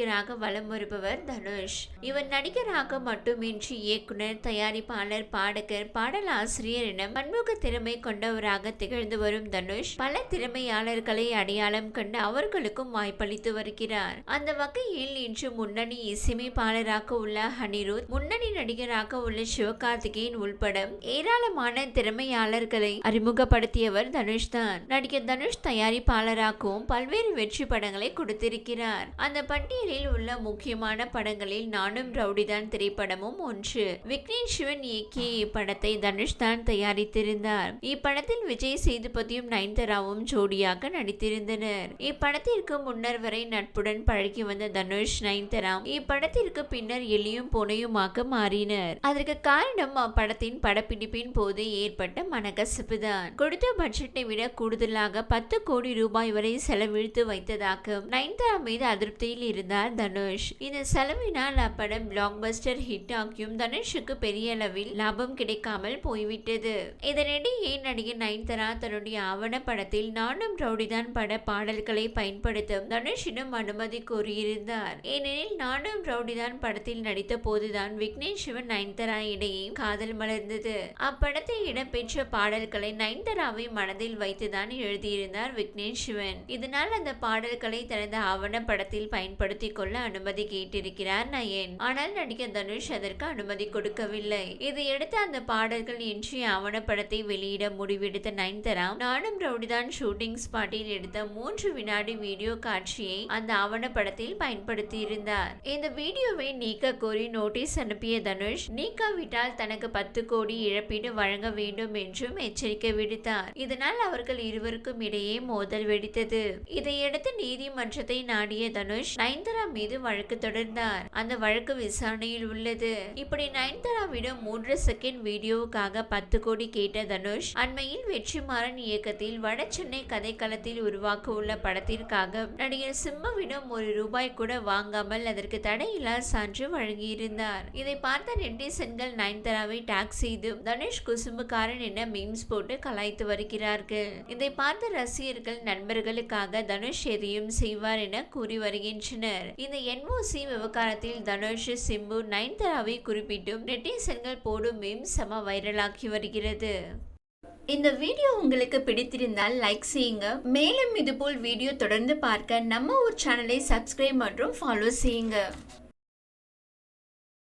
நடிகராக வலம் வருபவர் தனுஷ். இவர் நடிகராக மட்டுமின்றி இயக்குனர் தயாரிப்பாளர் பாடகர் பாடலாசிரியர் என பன்முக திறமை கொண்டவராக திகழ்ந்து வரும் தனுஷ் பல திறமையாளர்களை அடையாளம் கண்டு அவர்களுக்கும் வாய்ப்பளித்து வருகிறார். அந்த வகையில் இன்று முன்னணி இசையமைப்பாளராக உள்ள ஹனிருத் முன்னணி நடிகராக உள்ள சிவகார்த்திகேயன் உள்பட ஏராளமான திறமையாளர்களை அறிமுகப்படுத்தியவர் தனுஷ் தான். நடிகர் தனுஷ் தயாரிப்பாளராகவும் பல்வேறு வெற்றி படங்களை கொடுத்திருக்கிறார். அந்த பட்டியலில் உள்ள முக்கியமான படங்களில் நானும் ரவுடிதான் திரைப்படமும் ஒன்று. விக்னேஷ் சிவன் இயக்கிய இப்படத்தை தனுஷ் தான் தயாரித்திருந்தார். இப்படத்தில் விஜய் சேதுபதியும் நயன்தாராவும் ஜோடியாக நடித்திருந்தனர். இப்படத்திற்கு முன்னர் வரை நட்புடன் பழகி வந்த தனுஷ் நயன்தாரா இப்படத்திற்கு பின்னர் எளியும் புனையுமாக மாறினர். அதற்கு காரணம் அப்படத்தின் படப்பிடிப்பின் போது ஏற்பட்ட மனக்கசப்பு தான் கொடுத்த பட்ஜெட்டை விட கூடுதலாக பத்து கோடி ரூபாய் வரை செலவிழுத்து வைத்ததாக நயன்தாரா மீது அதிருப்தியில் இருந்தார். தனுஷ். இந்த செலவினால் அப்படம் பிளாக் பஸ்டர் ஹிட் ஆகியும் தனுஷுக்கு பெரிய அளவில் லாபம் கிடைக்காமல் போய்விட்டது. இதனிடையே நடிகர் நயன்தாரா தன்னுடைய ஆவண படத்தில் நானும் ரவுடிதான் பட பாடல்களை பயன்படுத்தும் தனுஷிடம் அனுமதி கோரியிருந்தார். ஏனெனில் நானும் ரவுடிதான் படத்தில் நடித்த போதுதான் விக்னேஷ் சிவன் நயன்தாரா இடையே காதல் மலர்ந்தது. அப்படத்தில் இடம்பெற்ற பாடல்களை நயன்தாராவை மனதில் வைத்துதான் எழுதியிருந்தார் விக்னேஷ் சிவன். இதனால் அந்த பாடல்களை தனது ஆவண படத்தில் பயன்படுத்தி கொள்ள அனுமதி கேட்டிருக்கிறார் நயன். ஆனால் நடிகர் தனுஷ் அதற்கு அனுமதி கொடுக்கவில்லை. இதையடுத்து அந்த பாடல்கள் இன்றி ஆவணப்படத்தை வெளியிட முடிவெடுத்த நயன்தரா நானும் ரவுடிதான் ஷூட்டிங் ஸ்பாட்டில் எடுத்த மூன்று வினாடி வீடியோ காட்சியை அந்த ஆவணப்படத்தில் பயன்படுத்தியிருந்தார். இந்த வீடியோவை நீக்க கோரி நோட்டீஸ் அனுப்பிய தனுஷ் நீக்காவிட்டால் தனக்கு பத்து கோடி இழப்பீடு வழங்க வேண்டும் என்றும் எச்சரிக்கை விடுத்தார். இதனால் அவர்கள் இருவருக்கும் இடையே மோதல் வெடித்தது. இதையடுத்து நீதிமன்றத்தை நாடிய தனுஷ் நயன்தாரா மீது வழக்கு தொடர்ந்தார். அந்த வழக்கு விசாரணையில் உள்ளது. இப்படி நயன்தாராவிடம் மூன்று செகண்ட் வீடியோவுக்காக பத்து கோடி கேட்ட தனுஷ் அண்மையில் வெற்றிமாறன் இயக்கத்தில் வட சென்னை கதைக்களத்தில் உருவாக்க உள்ள படத்திற்காக நடிகர் சிம்மவிடம் ஒரு ரூபாய் கூட வாங்காமல் அதற்கு தடையில்லா சான்று வழங்கியிருந்தார். இதை பார்த்த நெட்டிசன்கள் நயன்தாராவை டாக் செய்து தனுஷ் குசும்புக்காரன் என மீம்ஸ் போட்டு கலாய்த்து வருகிறார்கள். இதை பார்த்த ரசிகர்கள் நண்பர்களுக்காக தனுஷ் எதையும் செய்வார் என கூறி வருகின்றனர். இந்த என்ஓசி விவகாரத்தில் தனுஷ் சிம்பு நயன்தாராவை குறிப்பிட்டும் நெட்டிசன்கள் போடும் மீம் செம வைரலாகி வருகிறது. இந்த வீடியோ உங்களுக்கு பிடித்திருந்தால் லைக் செய்யுங்க. மேலும் இதுபோல் வீடியோ தொடர்ந்து பார்க்க நம்ம ஒரு சேனலை சப்ஸ்கிரைப் மற்றும் ஃபாலோ செய்யுங்க.